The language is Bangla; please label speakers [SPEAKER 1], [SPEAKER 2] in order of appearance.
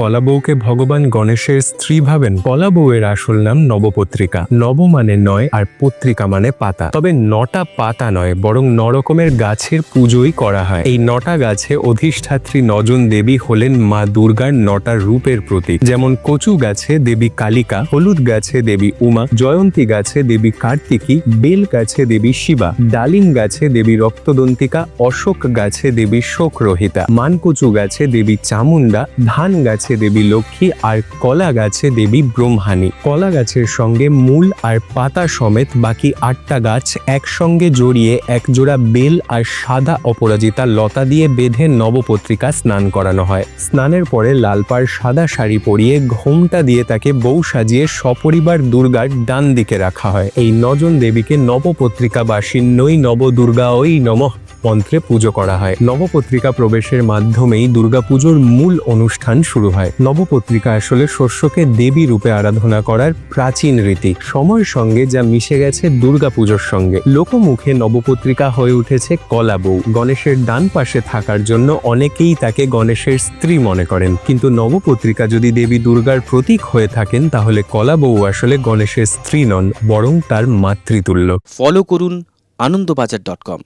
[SPEAKER 1] কলা বউকে ভগবান গণেশের স্ত্রী ভাবেন। কলা বউয়ের আসল নাম নবপত্রিকা। নব মানে নয় আর পত্রিকা মানে পাতা। তবে নটা পাতা নয়, বরং নরকমের গাছের পুজোই করা হয়। এই নটা গাছে অধিষ্ঠাত্রী নজন দেবী হলেন মা দুর্গার নটা রূপের প্রতীক। যেমন কচু গাছে দেবী কালিকা, হলুদ গাছে দেবী উমা, জয়ন্তী গাছে দেবী কার্তিকী, বেল গাছে দেবী শিবা, ডালিম গাছে দেবী রক্তদন্তিকা, অশোক গাছে দেবী শোকরহিতা, মানকচু গাছে দেবী চামুন্ডা ধান গাছে দেবী লক্ষ্মী আর কলা গাছে দেবী ব্রহ্মাণী। কলা গাছের সঙ্গে মূল আর পাতা সমেত বাকি আটটা গাছ একসঙ্গে জড়িয়ে একজোড়া বেল আর সাদা অপরাজিতা লতা দিয়ে বেঁধে নবপত্রিকা স্নান করানো হয়। স্নানের পরে লালপাড় সাদা শাড়ি পরিয়ে ঘোমটা দিয়ে তাকে বউ সাজিয়ে সপরিবার দুর্গার ডান দিকে রাখা হয়। এই নজন দেবীকে নবপত্রিকা বাসিন্নই নবদুর্গা ওই নমঃ মন্ত্রে পুজো করা হয়। নবপত্রিকা প্রবেশের মাধ্যমেই দুর্গাপুজোর মূল অনুষ্ঠান শুরু হয়। নবপত্রিকা আসলে শস্যকে দেবী রূপে আরাধনা করার প্রাচীন রীতি। সময়ের সঙ্গে যা মিশে গেছে দুর্গাপুজোর সঙ্গে। লোকমুখে নবপত্রিকা হয়ে উঠেছে কলা বউ। গণেশের ডান পাশে থাকার জন্য অনেকেই তাকে গণেশের স্ত্রী মনে করেন। কিন্তু নবপত্রিকা যদি দেবী দুর্গার প্রতীক হয়ে থাকেন, তাহলে কলা বউ আসলে গণেশের স্ত্রী নন, বরং তার মাতৃতুল্য।
[SPEAKER 2] ফলো করুন আনন্দবাজার ডট কম।